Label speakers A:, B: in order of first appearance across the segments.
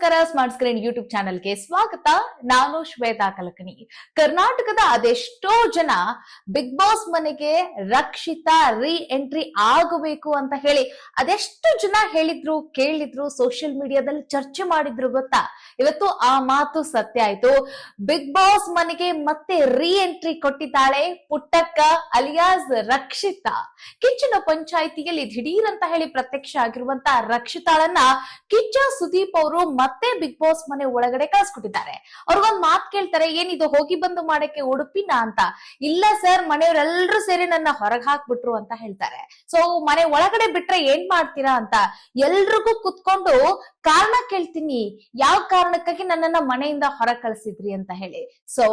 A: ನಮಸ್ಕಾರ smart screen YouTube ಚಾನೆಲ್ಗೆ ಸ್ವಾಗತ. ನಾನು ಶ್ವೇತಾ ಕಲಕಣಿ. ಕರ್ನಾಟಕದ ಅದೆಷ್ಟೋ ಜನ ಬಿಗ್ ಬಾಸ್ ಮನೆಗೆ ರಕ್ಷಿತಾ ರೀ ಎಂಟ್ರಿ ಆಗಬೇಕು ಅಂತ ಹೇಳಿ ಅದೆಷ್ಟು ಜನ ಹೇಳಿದ್ರು, ಕೇಳಿದ್ರು ಸೋಷಿಯಲ್ ಮೀಡಿಯಾದಲ್ಲಿ ಚರ್ಚೆ ಮಾಡಿದ್ರು ಗೊತ್ತಾ? ಇವತ್ತು ಆ ಮಾತು ಸತ್ಯ ಆಯ್ತು. ಬಿಗ್ ಬಾಸ್ ಮನೆಗೆ ಮತ್ತೆ ರೀ ಎಂಟ್ರಿ ಕೊಟ್ಟಿದ್ದಾಳೆ ಪುಟ್ಟಕ್ಕ ಅಲಿಯಾಸ್ ರಕ್ಷಿತಾ. ಕಿಚ್ಚಿನ ಪಂಚಾಯಿತಿಯಲ್ಲಿ ದಿಢೀರ್ ಅಂತ ಹೇಳಿ ಪ್ರತ್ಯಕ್ಷ ಆಗಿರುವಂತ ರಕ್ಷಿತಾಳನ್ನ ಕಿಚ್ಚ ಸುದೀಪ್ ಅವರು ಮತ್ತೆ ಬಿಗ್ ಬಾಸ್ ಮನೆ ಒಳಗಡೆ ಕಳ್ಸ್ಕೊಟ್ಟಿದ್ದಾರೆ. ಅವ್ರಿಗೊಂದ್ ಮಾತ್ ಕೇಳ್ತಾರೆ ಏನಿದು ಹೋಗಿ ಬಂದು ಮಾಡಕ್ಕೆ ಉಡುಪಿನ ಅಂತ. ಇಲ್ಲ ಸರ್ ಮನೆಯವರೆಲ್ಲರೂ ಸೇರಿ ನನ್ನ ಹೊರಗ್ ಹಾಕ್ಬಿಟ್ರು ಅಂತ ಹೇಳ್ತಾರೆ. ಸೊ ಮನೆ ಒಳಗಡೆ ಬಿಟ್ರೆ ಏನ್ ಮಾಡ್ತೀರಾ ಅಂತ ಎಲ್ರಿಗೂ ಕುತ್ಕೊಂಡು ಕಾರಣ ಕೇಳ್ತೀನಿ. ಯಾವ ಕಾರಣಕ್ಕಾಗಿ ನನ್ನನ್ನ ಮನೆಯಿಂದ ಹೊರ ಕಳ್ಸಿದ್ರಿ ಅಂತ ಹೇಳಿ. ಸೊ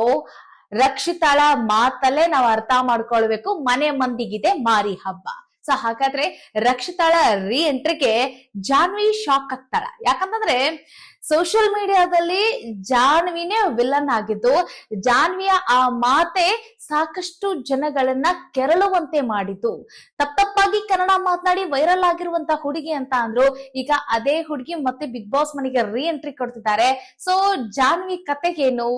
A: ರಕ್ಷಿತಾಳ ಮಾತಲ್ಲೇ ನಾವು ಅರ್ಥ ಮಾಡ್ಕೊಳ್ಬೇಕು. ಮನೆ ಮಂದಿಗಿದೆ ಮಾರಿ ಹಬ್ಬ. ಸೊ ಹಾಗಾದ್ರೆ ರಕ್ಷಿತಾಳ ರೀ ಎಂಟ್ರಿಗೆ ಜಾನ್ವಿ ಶಾಕ್ ಆಗ್ತಾಳ. ಯಾಕಂತಂದ್ರೆ ಸೋಷಿಯಲ್ ಮೀಡಿಯಾದಲ್ಲಿ ಜಾನ್ವಿನೇ ವಿಲನ್ ಆಗಿದ್ದು, ಜಾನ್ವಿಯ ಆ ಮಾತೆ ಸಾಕಷ್ಟು ಜನಗಳನ್ನ ಕೆರಳುವಂತೆ ಮಾಡಿತು ತಪ್ಪತ್ತಾಗಿ ಕನ್ನಡ ಮಾತನಾಡಿ ವೈರಲ್ ಆಗಿರುವಂತ ಹುಡುಗಿ ಅಂತ ಅಂದ್ರು. ಈಗ ಅದೇ ಹುಡುಗಿ ಮತ್ತೆ ಬಿಗ್ ಬಾಸ್ ಮನೆಗೆ ರೀ ಎಂಟ್ರಿ ಕೊಡ್ತಿದ್ದಾರೆ. ಸೊ ಜಾನ್ವಿ ಕತೆಗೇನು?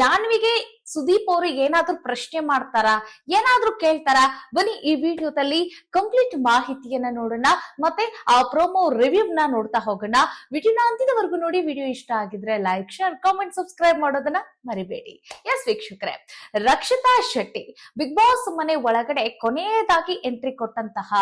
A: ಜಾನ್ವಿಗೆ ಸುದೀಪ್ ಅವರು ಏನಾದ್ರೂ ಪ್ರಶ್ನೆ ಮಾಡ್ತಾರಾ? ಏನಾದ್ರೂ ಕೇಳ್ತಾರಾ? ಬನ್ನಿ ಈ ವಿಡಿಯೋದಲ್ಲಿ ಕಂಪ್ಲೀಟ್ ಮಾಹಿತಿಯನ್ನ ನೋಡೋಣ. ಮತ್ತೆ ಆ ಪ್ರೋಮೋ ರಿವ್ಯೂ ನ ನೋಡ್ತಾ ಹೋಗೋಣ. ವಿಡಿಯೋನ ಅಂತಿದವರೆಗೂ ನೋಡಿ. ವಿಡಿಯೋ ಇಷ್ಟ ಆಗಿದ್ರೆ ಲೈಕ್ ಶೇರ್ ಕಾಮೆಂಟ್ ಸಬ್ಸ್ಕ್ರೈಬ್ ಮಾಡೋದನ್ನ ಮರಿಬೇಡಿ. ಎಸ್ ವೀಕ್ಷಕರೇ. ರಕ್ಷಿತಾ ಶೆಟ್ಟಿ ಬಿಗ್ ಬಾಸ್ ಮನೆ ಒಳಗಡೆ ಕೊನೆಯದಾಗಿ ಎಂಟ್ರಿ ಕೊಟ್ಟಂತಹ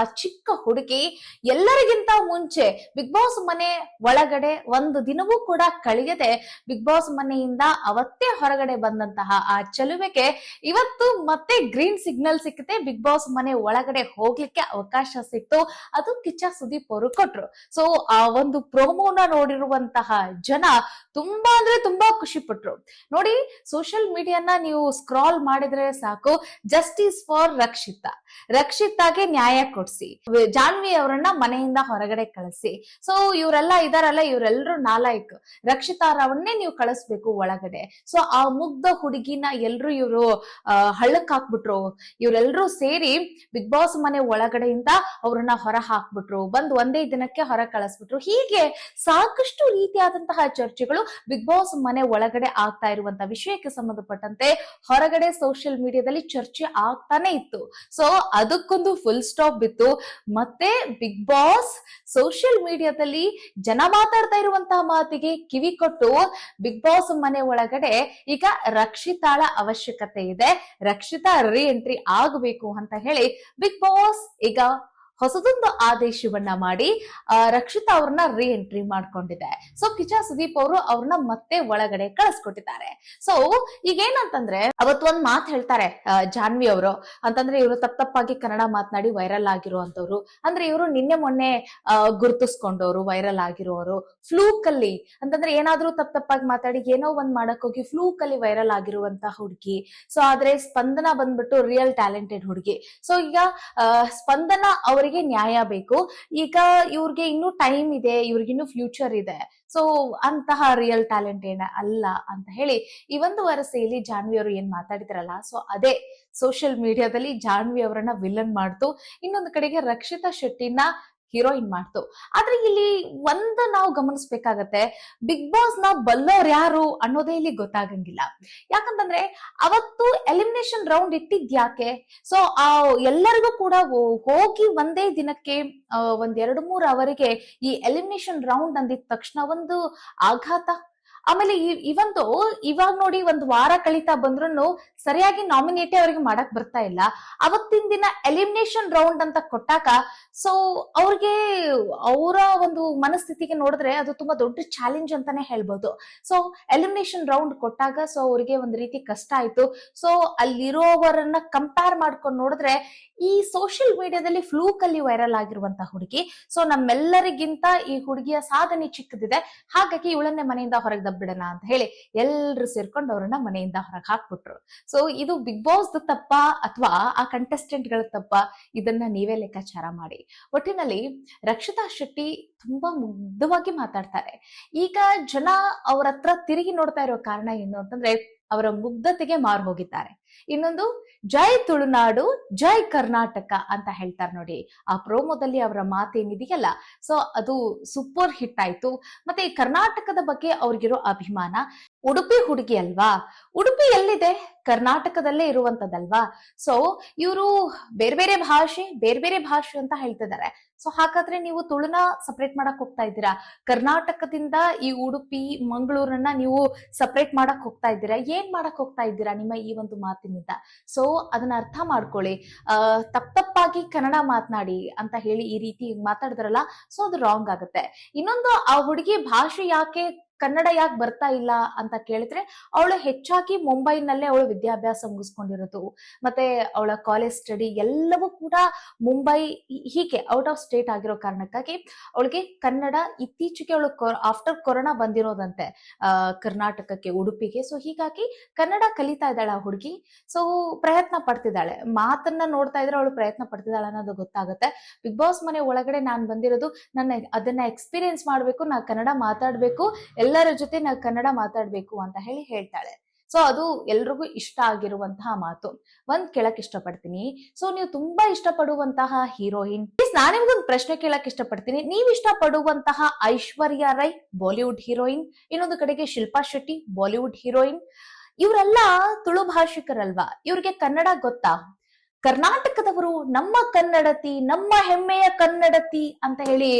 A: ಆ ಚಿಕ್ಕ ಹುಡುಗಿ ಎಲ್ಲರಿಗಿಂತ ಮುಂಚೆ ಬಿಗ್ ಬಾಸ್ ಮನೆ ಒಳಗಡೆ ಒಂದು ದಿನವೂ ಕೂಡ ಕಳೆಯದೆ ಬಿಗ್ ಬಾಸ್ ಮನೆಯಿಂದ ಅವತ್ತೇ ಹೊರಗಡೆ ಬಂದಂತಹ ಆ ಚಲುವೆಗೆ ಇವತ್ತು ಮತ್ತೆ ಗ್ರೀನ್ ಸಿಗ್ನಲ್ ಸಿಕ್ಕಿದೆ ಬಿಗ್ ಬಾಸ್ ಮನೆ ಒಳಗಡೆ ಹೋಗ್ಲಿಕ್ಕೆ ಅವಕಾಶ ಸಿಕ್ತು. ಅದು ಕಿಚ್ಚ ಸುದೀಪ್ ಅವರು ಕೊಟ್ರು. ಸೊ ಆ ಒಂದು ಪ್ರೋಮೋನ ನೋಡಿರುವಂತಹ ಜನ ತುಂಬಾ ಅಂದ್ರೆ ತುಂಬಾ ಖುಷಿ ಪಟ್ರು. ನೋಡಿ ಸೋಷಿಯಲ್ ಮೀಡಿಯಾನ ನೀವು ಸ್ಕ್ರಾಲ್ ಮಾಡಿದ್ರೆ ಸಾಕು. Justice for Rakshita. ರಕ್ಷಿತಾಗೆ ನ್ಯಾಯ ಕೊಡ್ಸಿ. ಜಾನ್ವಿ ಅವರನ್ನ ಮನೆಯಿಂದ ಹೊರಗಡೆ ಕಳಿಸಿ. ಸೊ ಇವರೆಲ್ಲ ಇದಾರಲ್ಲ ಇವರೆಲ್ಲರೂ ನಾಲಾಯಕ್. ರಕ್ಷಿತಾರವನ್ನೇ ನೀವು ಕಳಿಸ್ಬೇಕು ಒಳಗಡೆ. ಸೊ ಆ ಮುಗ್ಧ ಹುಡುಗಿನ ಎಲ್ರು ಇವರು ಹಳ್ಳಕ್ ಹಾಕ್ಬಿಟ್ರು. ಇವರೆಲ್ಲರೂ ಸೇರಿ ಬಿಗ್ ಬಾಸ್ ಮನೆ ಒಳಗಡೆಯಿಂದ ಅವ್ರನ್ನ ಹೊರ ಹಾಕ್ಬಿಟ್ರು. ಬಂದ್ ಒಂದೇ ದಿನಕ್ಕೆ ಹೊರ ಕಳಿಸ್ಬಿಟ್ರು. ಹೀಗೆ ಸಾಕಷ್ಟು ರೀತಿಯಾದಂತಹ ಚರ್ಚೆಗಳು ಬಿಗ್ ಬಾಸ್ ಮನೆ ಒಳಗಡೆ ಆಗ್ತಾ ಇರುವಂತ ವಿಷಯಕ್ಕೆ ಸಂಬಂಧಪಟ್ಟಂತೆ ಹೊರಗಡೆ ಸೋಷಿಯಲ್ ಮೀಡಿಯಾದಲ್ಲಿ ಚರ್ಚೆ ಆಗ್ತಾನೆ ಇತ್ತು. ಸೊ ಅದಕ್ಕೊಂದು ಫುಲ್ ಸ್ಟಾಪ್ ಬಿತ್ತು. ಮತ್ತೆ ಬಿಗ್ ಬಾಸ್ ಸೋಷಿಯಲ್ ಮೀಡಿಯಾದಲ್ಲಿ ಜನ ಮಾತಾಡ್ತಾ ಇರುವಂತಹ ಮಾತಿಗೆ ಕಿವಿ ಕೊಟ್ಟು ಬಿಗ್ ಬಾಸ್ ಮನೆ ಒಳಗಡೆ ಈಗ ರಕ್ಷಿತಾಳ ಅವಶ್ಯಕತೆ ಇದೆ. ರಕ್ಷಿತಾ ರೀ ಎಂಟ್ರಿ ಆಗಬೇಕು ಅಂತ ಹೇಳಿ ಬಿಗ್ ಬಾಸ್ ಈಗ ಹೊಸದೊಂದು ಆದೇಶವನ್ನ ಮಾಡಿ ರಕ್ಷಿತಾ ಅವ್ರನ್ನ ರೀ ಎಂಟ್ರಿ ಮಾಡ್ಕೊಂಡಿದೆ. ಸೊ ಕಿಚಾ ಸುದೀಪ್ ಅವರು ಅವ್ರನ್ನ ಮತ್ತೆ ಒಳಗಡೆ ಕಳಿಸ್ಕೊಟ್ಟಿದ್ದಾರೆ. ಸೊ ಈಗ ಏನಂತಂದ್ರೆ ಅವತ್ತು ಒಂದ್ ಮಾತು ಹೇಳ್ತಾರೆ ಜಾನ್ವಿ ಅವರು. ಅಂತಂದ್ರೆ ಇವರು ತಪ್ಪ ತಪ್ಪಾಗಿ ಕನ್ನಡ ಮಾತನಾಡಿ ವೈರಲ್ ಆಗಿರುವಂತವ್ರು ಅಂದ್ರೆ ಇವರು ನಿನ್ನೆ ಮೊನ್ನೆ ಗುರುತಿಸ್ಕೊಂಡವ್ರು, ವೈರಲ್ ಆಗಿರೋರು ಫ್ಲೂಕ್ ಅಲ್ಲಿ ಅಂತಂದ್ರೆ ಏನಾದ್ರೂ ತಪ್ಪ ತಪ್ಪಾಗಿ ಮಾತಾಡಿ ಏನೋ ಒಂದ್ ಮಾಡಕ್ ಹೋಗಿ ಫ್ಲೂಕ್ ಅಲ್ಲಿ ವೈರಲ್ ಆಗಿರುವಂತ ಹುಡುಗಿ. ಸೊ ಆದ್ರೆ ಸ್ಪಂದನ ಬಂದ್ಬಿಟ್ಟು ರಿಯಲ್ ಟ್ಯಾಲೆಂಟೆಡ್ ಹುಡುಗಿ. ಸೊ ಈಗ ಸ್ಪಂದನ ಅವರಿಗೆ ನ್ಯಾಯ ಬೇಕು. ಈಗ ಇವ್ರಿಗೆ ಇನ್ನೂ ಟೈಮ್ ಇದೆ ಇವ್ರಿಗಿನ್ನೂ ಫ್ಯೂಚರ್ ಇದೆ. ಸೊ ಅಂತಹ ರಿಯಲ್ ಟ್ಯಾಲೆಂಟ್ ಏನ ಅಲ್ಲ ಅಂತ ಹೇಳಿ, ಈ ಒಂದು ವರಸೆಯಲ್ಲಿ ಜಾನ್ವಿ ಅವರು ಏನ್ ಮಾತಾಡಿದ್ರಲ್ಲ ಸೊ ಅದೇ ಸೋಷಿಯಲ್ ಮೀಡಿಯಾದಲ್ಲಿ ಜಾನ್ವಿ ಅವರನ್ನ ವಿಲನ್ ಮಾಡ್ತು. ಇನ್ನೊಂದು ಕಡೆಗೆ ರಕ್ಷಿತಾ ಶೆಟ್ಟಿನ ಹೀರೋಯಿನ್ ಮಾಡ್ತು. ಆದ್ರೆ ಇಲ್ಲಿ ಒಂದ ನಾವು ಗಮನಿಸ್ಬೇಕಾಗತ್ತೆ ಬಿಗ್ ಬಾಸ್ನ ಬಲ್ಲೋರ್ ಯಾರು ಅನ್ನೋದೇ ಇಲ್ಲಿ ಗೊತ್ತಾಗಂಗಿಲ್ಲ. ಯಾಕಂತಂದ್ರೆ ಅವತ್ತು ಎಲಿಮಿನೇಷನ್ ರೌಂಡ್ ಇಟ್ಟಿದ್ಯಾಕೆ ಸೊ ಆ ಎಲ್ಲರಿಗೂ ಕೂಡ ಹೋಗಿ ಒಂದೇ ದಿನಕ್ಕೆ ಒಂದ್ ಎರಡು ಮೂರು ಅವರಿಗೆ ಈ ಎಲಿಮಿನೇಷನ್ ರೌಂಡ್ ಅಂದಿದ ತಕ್ಷಣ ಒಂದು ಆಘಾತ ಆಮೇಲೆ ಇವಂದು ಇವಾಗ ನೋಡಿ ಒಂದು ವಾರ ಕಳೀತಾ ಬಂದ್ರು ಸರಿಯಾಗಿ ನಾಮಿನೇಟೇ ಅವ್ರಿಗೆ ಮಾಡಕ್ ಬರ್ತಾ ಇಲ್ಲ. ಅವತ್ತಿನ ದಿನ ಎಲಿಮಿನೇಷನ್ ರೌಂಡ್ ಅಂತ ಕೊಟ್ಟಾಗ ಸೊ ಅವ್ರಿಗೆ ಅವರ ಒಂದು ಮನಸ್ಥಿತಿಗೆ ನೋಡಿದ್ರೆ ಅದು ತುಂಬಾ ದೊಡ್ಡ ಚಾಲೆಂಜ್ ಅಂತಾನೆ ಹೇಳ್ಬೋದು. ಸೊ ಎಲಿಮಿನೇಷನ್ ರೌಂಡ್ ಕೊಟ್ಟಾಗ ಸೊ ಅವ್ರಿಗೆ ಒಂದ್ ರೀತಿ ಕಷ್ಟ ಆಯ್ತು. ಸೊ ಅಲ್ಲಿರೋವರನ್ನ ಕಂಪೇರ್ ಮಾಡ್ಕೊಂಡು ನೋಡಿದ್ರೆ, ಈ ಸೋಷಿಯಲ್ ಮೀಡಿಯಾದಲ್ಲಿ ಫ್ಲೂಕ್ ಅಲ್ಲಿ ವೈರಲ್ ಆಗಿರುವಂತ ಹುಡುಗಿ. ಸೊ ನಮ್ಮೆಲ್ಲರಿಗಿಂತ ಈ ಹುಡುಗಿಯ ಸಾಧನೆ ಚಿಕ್ಕದಿದೆ. ಹಾಗಾಗಿ ಇವಳನ್ನೇ ಮನೆಯಿಂದ ಹೊರಗೆ ದಬ್ಬಿಡೋಣ ಅಂತ ಹೇಳಿ ಎಲ್ರು ಸೇರ್ಕೊಂಡು ಅವ್ರನ್ನ ಮನೆಯಿಂದ ಹೊರಗೆ ಹಾಕ್ಬಿಟ್ರು. ಸೊ ಇದು ಬಿಗ್ ಬಾಸ್ ತಪ್ಪ ಅಥವಾ ಆ ಕಂಟೆಸ್ಟೆಂಟ್ಗಳ ತಪ್ಪ? ಇದನ್ನ ನೀವೇ ಲೆಕ್ಕಾಚಾರ ಮಾಡಿ. ಒಟ್ಟಿನಲ್ಲಿ ರಕ್ಷಿತಾ ಶೆಟ್ಟಿ ತುಂಬಾ ಮುಗ್ಧವಾಗಿ ಮಾತಾಡ್ತಾರೆ. ಈಗ ಜನ ಅವ್ರ ಹತ್ರ ತಿರುಗಿ ನೋಡ್ತಾ ಇರೋ ಕಾರಣ ಏನು ಅಂತಂದ್ರೆ, ಅವರ ಮುಗ್ಧತೆಗೆ ಮಾರು ಹೋಗಿದ್ದಾರೆ. ಇನ್ನೊಂದು, ಜೈ ತುಳುನಾಡು, ಜೈ ಕರ್ನಾಟಕ ಅಂತ ಹೇಳ್ತಾರೆ ನೋಡಿ. ಆ ಪ್ರೋಮೋದಲ್ಲಿ ಅವರ ಮಾತೇನಿದೆಯಲ್ಲ ಸೊ ಅದು ಸೂಪರ್ ಹಿಟ್ ಆಯ್ತು. ಮತ್ತೆ ಕರ್ನಾಟಕದ ಬಗ್ಗೆ ಅವ್ರಿಗಿರೋ ಅಭಿಮಾನ ಉಡುಪಿ ಹುಡುಗಿ ಅಲ್ವಾ? ಉಡುಪಿ ಎಲ್ಲಿದೆ? ಕರ್ನಾಟಕದಲ್ಲೇ ಇರುವಂತದಲ್ವಾ ಸೊ ಇವರು ಬೇರೆ ಬೇರೆ ಭಾಷೆ, ಬೇರೆ ಬೇರೆ ಭಾಷೆ ಅಂತ ಹೇಳ್ತಿದ್ದಾರೆ. ಸೊ ಹಾಗಾದ್ರೆ ನೀವು ತುಳುನ ಸಪರೇಟ್ ಮಾಡಕ್ ಹೋಗ್ತಾ ಇದ್ದೀರಾ? ಕರ್ನಾಟಕದಿಂದ ಈ ಉಡುಪಿ, ಮಂಗಳೂರನ್ನ ನೀವು ಸಪರೇಟ್ ಮಾಡಕ್ ಹೋಗ್ತಾ ಇದ್ದೀರಾ? ಏನ್ ಮಾಡಕ್ ಹೋಗ್ತಾ ಇದ್ದೀರಾ ನಿಮ್ಮ ಈ ಒಂದು ಮಾತಿನಿಂದ? ಸೊ ಅದನ್ನ ಅರ್ಥ ಮಾಡ್ಕೊಳ್ಳಿ. ಅಹ್ ತಪ್ಪ ತಪ್ಪಾಗಿ ಕನ್ನಡ ಮಾತನಾಡಿ ಅಂತ ಹೇಳಿ ಈ ರೀತಿ ಮಾತಾಡಿದ್ರಲ್ಲ ಸೊ ಅದು ರಾಂಗ್ ಆಗುತ್ತೆ. ಇನ್ನೊಂದು ಆ ಹುಡುಗಿ ಭಾಷೆ ಯಾಕೆ ಕನ್ನಡ ಯಾಕೆ ಬರ್ತಾ ಇಲ್ಲ ಅಂತ ಕೇಳಿದ್ರೆ, ಅವಳು ಹೆಚ್ಚಾಗಿ ಮುಂಬೈನಲ್ಲೇ ಅವಳು ವಿದ್ಯಾಭ್ಯಾಸ ಮುಗಿಸ್ಕೊಂಡಿರೋದು. ಮತ್ತೆ ಅವಳ ಕಾಲೇಜ್ ಸ್ಟಡಿ ಎಲ್ಲವೂ ಕೂಡ ಮುಂಬೈ ಹೀಗೆ ಔಟ್ ಆಫ್ ಸ್ಟೇಟ್ ಆಗಿರೋ ಕಾರಣಕ್ಕಾಗಿ ಅವಳಿಗೆ ಕನ್ನಡ ಇತ್ತೀಚೆಗೆ ಅವಳು ಆಫ್ಟರ್ ಕೊರೋನಾ ಬಂದಿರೋದಂತೆ ಕರ್ನಾಟಕಕ್ಕೆ, ಉಡುಪಿಗೆ. ಸೊ ಹೀಗಾಗಿ ಕನ್ನಡ ಕಲಿತಾ ಇದ್ದಾಳೆ ಆ ಹುಡುಗಿ. ಸೊ ಪ್ರಯತ್ನ ಪಡ್ತಿದ್ದಾಳೆ. ಮಾತನ್ನ ನೋಡ್ತಾ ಇದ್ರೆ ಅವಳು ಪ್ರಯತ್ನ ಪಡ್ತಿದ್ದಾಳೆ ಅನ್ನೋದು ಗೊತ್ತಾಗುತ್ತೆ. ಬಿಗ್ ಬಾಸ್ ಮನೆ ಒಳಗಡೆ ನಾನು ಬಂದಿರೋದು, ನನ್ನ ಅದನ್ನ ಎಕ್ಸ್ಪೀರಿಯನ್ಸ್ ಮಾಡಬೇಕು, ನಾ ಕನ್ನಡ ಮಾತಾಡ್ಬೇಕು ಎಲ್ಲರ ಜೊತೆ ನಾವು ಕನ್ನಡ ಮಾತಾಡ್ಬೇಕು ಅಂತ ಹೇಳಿ ಹೇಳ್ತಾಳೆ. ಸೊ ಅದು ಎಲ್ರಿಗೂ ಇಷ್ಟ ಆಗಿರುವಂತಹ ಮಾತು. ಒಂದ್ ಕೇಳಕ್ ಇಷ್ಟಪಡ್ತೀನಿ. ಸೊ ನೀವು ತುಂಬಾ ಇಷ್ಟಪಡುವಂತಹ ಹೀರೋಯಿನ್ ನಾನು ನಿಮ್ಗೊಂದು ಪ್ರಶ್ನೆ ಕೇಳಕ್ ಇಷ್ಟಪಡ್ತೀನಿ. ನೀವು ಇಷ್ಟಪಡುವಂತಹ ಐಶ್ವರ್ಯ ರೈ, ಬಾಲಿವುಡ್ ಹೀರೋಯಿನ್, ಇನ್ನೊಂದು ಕಡೆಗೆ ಶಿಲ್ಪಾ ಶೆಟ್ಟಿ, ಬಾಲಿವುಡ್ ಹೀರೋಯಿನ್, ಇವರೆಲ್ಲ ತುಳು ಭಾಷಿಕರಲ್ವಾ? ಇವ್ರಿಗೆ ಕನ್ನಡ ಗೊತ್ತಾ? ಕರ್ನಾಟಕದವರು ನಮ್ಮ ಕನ್ನಡತಿ, ನಮ್ಮ ಹೆಮ್ಮೆಯ ಕನ್ನಡತಿ ಅಂತ ಹೇಳಿ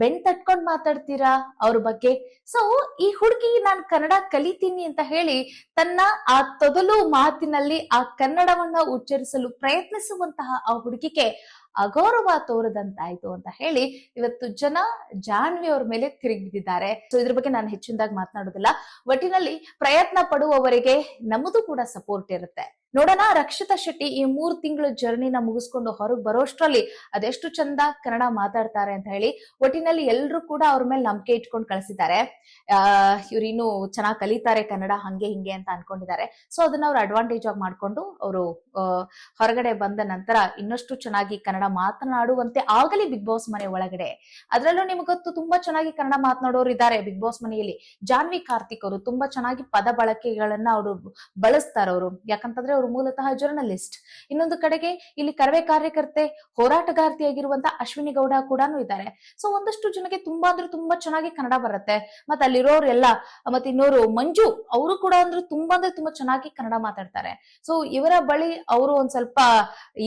A: ಬೆನ್ ತಟ್ಕೊಂಡ್ ಮಾತಾಡ್ತೀರಾ ಅವ್ರ ಬಗ್ಗೆ? ಸೊ ಈ ಹುಡುಗಿ ನಾನ್ ಕನ್ನಡ ಕಲಿತೀನಿ ಅಂತ ಹೇಳಿ ತನ್ನ ಆ ತೊದಲು ಮಾತಿನಲ್ಲಿ ಆ ಕನ್ನಡವನ್ನ ಉಚ್ಚರಿಸಲು ಪ್ರಯತ್ನಿಸುವಂತಹ ಆ ಹುಡುಗಿಗೆ ಅಗೌರವ ತೋರದಂತಾಯ್ತು ಅಂತ ಹೇಳಿ ಇವತ್ತು ಜನ ಜಾನ್ವಿ ಅವ್ರ ಮೇಲೆ ತಿರುಗಿದ್ದಾರೆ ಸೊ ಇದ್ರ ಬಗ್ಗೆ ನಾನು ಹೆಚ್ಚಿನದಾಗಿ ಮಾತನಾಡೋದಿಲ್ಲ. ಒಟ್ಟಿನಲ್ಲಿ ಪ್ರಯತ್ನ ಪಡುವವರಿಗೆ ನಮ್ಮದು ಕೂಡ ಸಪೋರ್ಟ್ ಇರುತ್ತೆ. ನೋಡೋಣ, ರಕ್ಷಿತಾ ಶೆಟ್ಟಿ ಈ ಮೂರು ತಿಂಗಳ ಜರ್ನಿನ ಮುಗಿಸ್ಕೊಂಡು ಹೊರಗೆ ಬರೋಷ್ಟ್ರಲ್ಲಿ ಅದೆಷ್ಟು ಚಂದ ಕನ್ನಡ ಮಾತಾಡ್ತಾರೆ ಅಂತ ಹೇಳಿ ಒಟ್ಟಿನಲ್ಲಿ ಎಲ್ರು ಕೂಡ ಅವ್ರ ಮೇಲೆ ನಂಬಿಕೆ ಇಟ್ಕೊಂಡು ಕಳಿಸಿದ್ದಾರೆ. ಆ, ಇವ್ರು ಇನ್ನು ಚೆನ್ನಾಗಿ ಕಲಿತಾರೆ ಕನ್ನಡ, ಹಂಗೆ ಹಿಂಗೆ ಅಂತ ಅನ್ಕೊಂಡಿದ್ದಾರೆ. ಸೊ ಅದನ್ನ ಅವ್ರು ಅಡ್ವಾಂಟೇಜ್ ಆಗಿ ಮಾಡ್ಕೊಂಡು ಅವರು ಹೊರಗಡೆ ಬಂದ ನಂತರ ಇನ್ನಷ್ಟು ಚೆನ್ನಾಗಿ ಕನ್ನಡ ಮಾತನಾಡುವಂತೆ ಆಗಲಿ ಬಿಗ್ ಬಾಸ್ ಮನೆ ಒಳಗಡೆ. ಅದ್ರಲ್ಲೂ ನಿಮ್ಗೆ ತುಂಬಾ ಚೆನ್ನಾಗಿ ಕನ್ನಡ ಮಾತನಾಡೋರು ಇದ್ದಾರೆ ಬಿಗ್ ಬಾಸ್ ಮನೆಯಲ್ಲಿ. ಜಾನ್ವಿ ಕಾರ್ತಿಕ್ ಅವರು ತುಂಬಾ ಚೆನ್ನಾಗಿ ಪದ ಬಳಕೆಗಳನ್ನ ಅವರು ಬಳಸ್ತಾರ ಅವರು. ಯಾಕಂತಂದ್ರೆ ಅವರು ಮೂಲತಃ ಜರ್ನಲಿಸ್ಟ್ ಇನ್ನೊಂದು ಕಡೆಗೆ ಇಲ್ಲಿ ಕರವೆ ಕಾರ್ಯಕರ್ತೆ ಹೋರಾಟಗಾರ್ತಿಯಾಗಿರುವಂತಹ ಅಶ್ವಿನಿ ಗೌಡ ಕೂಡ ಇದ್ದಾರೆ. ಸೊ ಒಂದಷ್ಟು ಜನಕ್ಕೆ ತುಂಬಾ ಅಂದ್ರೆ ತುಂಬಾ ಚೆನ್ನಾಗಿ ಕನ್ನಡ ಬರುತ್ತೆ. ಮತ್ತೆ ಅಲ್ಲಿರೋರು ಎಲ್ಲ, ಮತ್ತೆ ಇನ್ನೋರು ಮಂಜು, ಅವರು ಕೂಡ ಅಂದ್ರೆ ತುಂಬಾ ಅಂದ್ರೆ ತುಂಬಾ ಚೆನ್ನಾಗಿ ಕನ್ನಡ ಮಾತಾಡ್ತಾರೆ. ಸೊ ಇವರ ಬಳಿ ಅವರು ಒಂದ್ ಸ್ವಲ್ಪ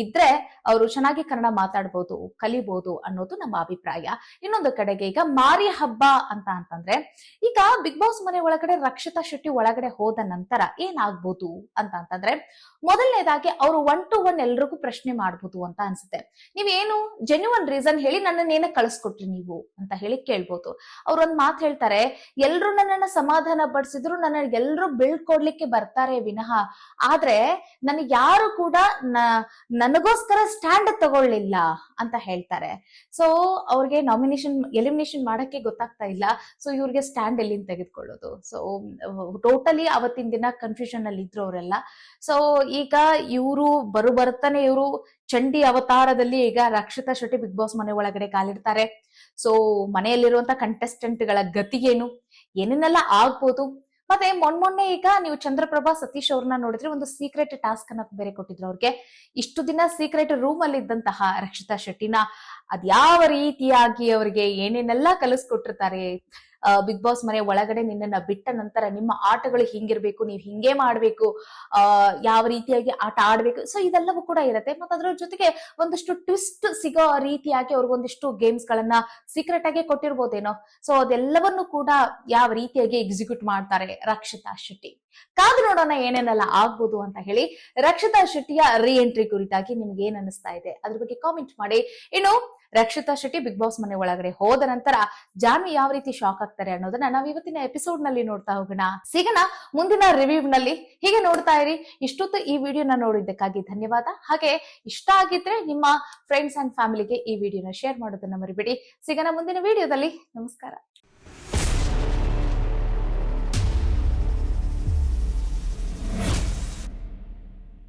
A: ಇದ್ರೆ ಅವರು ಚೆನ್ನಾಗಿ ಕನ್ನಡ ಮಾತಾಡ್ಬೋದು ಕಲಿಬಹುದು ಅನ್ನೋದು ನಮ್ಮ ಅಭಿಪ್ರಾಯ. ಇನ್ನೊಂದು ಕಡೆಗೆ ಈಗ ಮಾರಿ ಹಬ್ಬ ಅಂತ ಅಂತಂದ್ರೆ, ಈಗ ಬಿಗ್ ಬಾಸ್ ಮನೆ ಒಳಗಡೆ ರಕ್ಷಿತಾ ಶೆಟ್ಟಿ ಒಳಗಡೆ ಹೋದ ನಂತರ ಏನಾಗ್ಬೋದು ಅಂತ ಅಂತಂದ್ರೆ ಮೊದಲನೇದಾಗಿ ಅವರು ಒನ್ ಟು ಒನ್ ಎಲ್ರಿಗೂ ಪ್ರಶ್ನೆ ಮಾಡ್ಬೋದು ಅಂತ ಅನ್ಸುತ್ತೆ. ನೀವೇನು ಜೆನ್ಯುವನ್ ರೀಸನ್ ಹೇಳಿ ನನ್ನನ್ನ ಏನೇ ಕಳಿಸ್ಕೊಟ್ರಿ ನೀವು ಅಂತ ಹೇಳಿ ಕೇಳ್ಬೋದು. ಅವ್ರ ಒಂದ್ ಮಾತು ಹೇಳ್ತಾರೆ, ಎಲ್ರು ನನ್ನನ್ನ ಸಮಾಧಾನ ಪಡಿಸಿದ್ರು ನನ್ನ ಎಲ್ರು ಬೀಳ್ಕೊಡ್ಲಿಕ್ಕೆ ಬರ್ತಾರೆ ವಿನಃ, ಆದ್ರೆ ನನಗೆ ಯಾರು ಕೂಡ ನನಗೋಸ್ಕರ ಸ್ಟ್ಯಾಂಡ್ ತಗೊಳ್ಳಿಲ್ಲ ಅಂತ ಹೇಳ್ತಾರೆ. ಸೊ ಅವ್ರಿಗೆ ನಾಮಿನೇಷನ್ ಎಲಿಮಿನೇಷನ್ ಮಾಡಕ್ಕೆ ಗೊತ್ತಾಗ್ತಾ ಇಲ್ಲ. ಸೊ ಇವ್ರಿಗೆ ಸ್ಟ್ಯಾಂಡ್ ಎಲ್ಲಿಂದ ತೆಗೆದುಕೊಳ್ಳೋದು? ಸೊ ಟೋಟಲಿ ಅವತ್ತಿನ ದಿನ ಕನ್ಫ್ಯೂಷನ್ ಅಲ್ಲಿ ಇದ್ರು ಅವರೆಲ್ಲ. ಸೊ ಈಗ ಇವರು ಬರು ಬರ್ತಾನೆ ಇವರು ಚಂಡಿ ಅವತಾರದಲ್ಲಿ ಈಗ ರಕ್ಷಿತಾ ಶೆಟ್ಟಿ ಬಿಗ್ ಬಾಸ್ ಮನೆ ಒಳಗಡೆ ಕಾಲಿಡ್ತಾರೆ. ಸೊ ಮನೆಯಲ್ಲಿರುವಂತ ಕಂಟೆಸ್ಟೆಂಟ್ಗಳ ಗತಿ ಏನು? ಏನೇನೆಲ್ಲ ಆಗ್ಬೋದು? ಮತ್ತೆ ಮೊನ್ಮೊನ್ನೆ ಈಗ ನೀವು ಚಂದ್ರಪ್ರಭಾ ಸತೀಶ್ ಅವ್ರನ್ನ ನೋಡಿದ್ರೆ ಒಂದು ಸೀಕ್ರೆಟ್ ಟಾಸ್ಕ್ ಅನ್ನ ಬೇರೆ ಕೊಟ್ಟಿದ್ರು ಅವ್ರಿಗೆ. ಇಷ್ಟು ದಿನ ಸೀಕ್ರೆಟ್ ರೂಮ್ ಅಲ್ಲಿ ಇದ್ದಂತಹ ರಕ್ಷಿತಾ ಶೆಟ್ಟಿನ ಅದ್ಯಾವ ರೀತಿಯಾಗಿ ಅವರಿಗೆ ಏನೇನೆಲ್ಲ ಕಲಿಸ್ಕೊಟ್ಟಿರ್ತಾರೆ? ಬಿಗ್ ಬಾಸ್ ಮನೆ ಒಳಗಡೆ ನಿನ್ನನ್ನ ಬಿಟ್ಟ ನಂತರ ನಿಮ್ಮ ಆಟಗಳು ಹಿಂಗಿರ್ಬೇಕು, ನೀವು ಹಿಂಗೆ ಮಾಡ್ಬೇಕು ಯಾವ ರೀತಿಯಾಗಿ ಆಟ ಆಡ್ಬೇಕು. ಸೊ ಇದೆಲ್ಲವೂ ಕೂಡ ಇರುತ್ತೆ. ಮತ್ತೆ ಅದ್ರ ಜೊತೆಗೆ ಒಂದಷ್ಟು ಟ್ವಿಸ್ಟ್ ಸಿಗೋ ರೀತಿಯಾಗಿ ಅವ್ರಿಗೊಂದಿಷ್ಟು ಗೇಮ್ಸ್ ಗಳನ್ನ ಸೀಕ್ರೆಟ್ ಆಗಿ ಕೊಟ್ಟಿರ್ಬೋದೇನೋ. ಸೊ ಅದೆಲ್ಲವನ್ನು ಕೂಡ ಯಾವ ರೀತಿಯಾಗಿ ಎಕ್ಸಿಕ್ಯೂಟ್ ಮಾಡ್ತಾರೆ ರಕ್ಷಿತಾ ಶೆಟ್ಟಿ. ಕಾದು ನೋಡೋಣ ಏನೇನೆಲ್ಲ ಆಗ್ಬೋದು ಅಂತ ಹೇಳಿ ರಕ್ಷಿತಾ ಶೆಟ್ಟಿಯ ರೀ ಎಂಟ್ರಿ ಕುರಿತಾಗಿ ನಿಮ್ಗೆ ಏನ್ ಅನಿಸ್ತಾ ಇದೆ? ಅದ್ರ ಬಗ್ಗೆ ಕಾಮೆಂಟ್ ಮಾಡಿ. ಇನ್ನು ರಕ್ಷಿತಾ ಶೆಟ್ಟಿ ಬಿಗ್ ಬಾಸ್ ಮನೆ ಒಳಗಡೆ ಹೋದ ನಂತರ ಜಾನ್ವಿ ಯಾವ ರೀತಿ ಶಾಕ್ ಆಗ್ತಾರೆ ಅನ್ನೋದನ್ನ ನಾವು ಇವತ್ತಿನ ಎಪಿಸೋಡ್ನಲ್ಲಿ ನೋಡ್ತಾ ಹೋಗೋಣ. ಸಿಗೋಣ ಮುಂದಿನ ರಿವ್ಯೂ ನಲ್ಲಿ. ಹೀಗೆ ನೋಡ್ತಾ ಇರಿ. ಇಷ್ಟೊತ್ತು ಈ ವಿಡಿಯೋನ ನೋಡಿದ್ದಕ್ಕಾಗಿ ಧನ್ಯವಾದ. ಹಾಗೆ ಇಷ್ಟ ಆಗಿದ್ರೆ ನಿಮ್ಮ ಫ್ರೆಂಡ್ಸ್ ಅಂಡ್ ಫ್ಯಾಮಿಲಿಗೆ ಈ ವಿಡಿಯೋನ ಶೇರ್ ಮಾಡೋದನ್ನ ಮರಿಬೇಡಿ. ಸಿಗೋಣ ಮುಂದಿನ ವಿಡಿಯೋದಲ್ಲಿ ನಮಸ್ಕಾರ.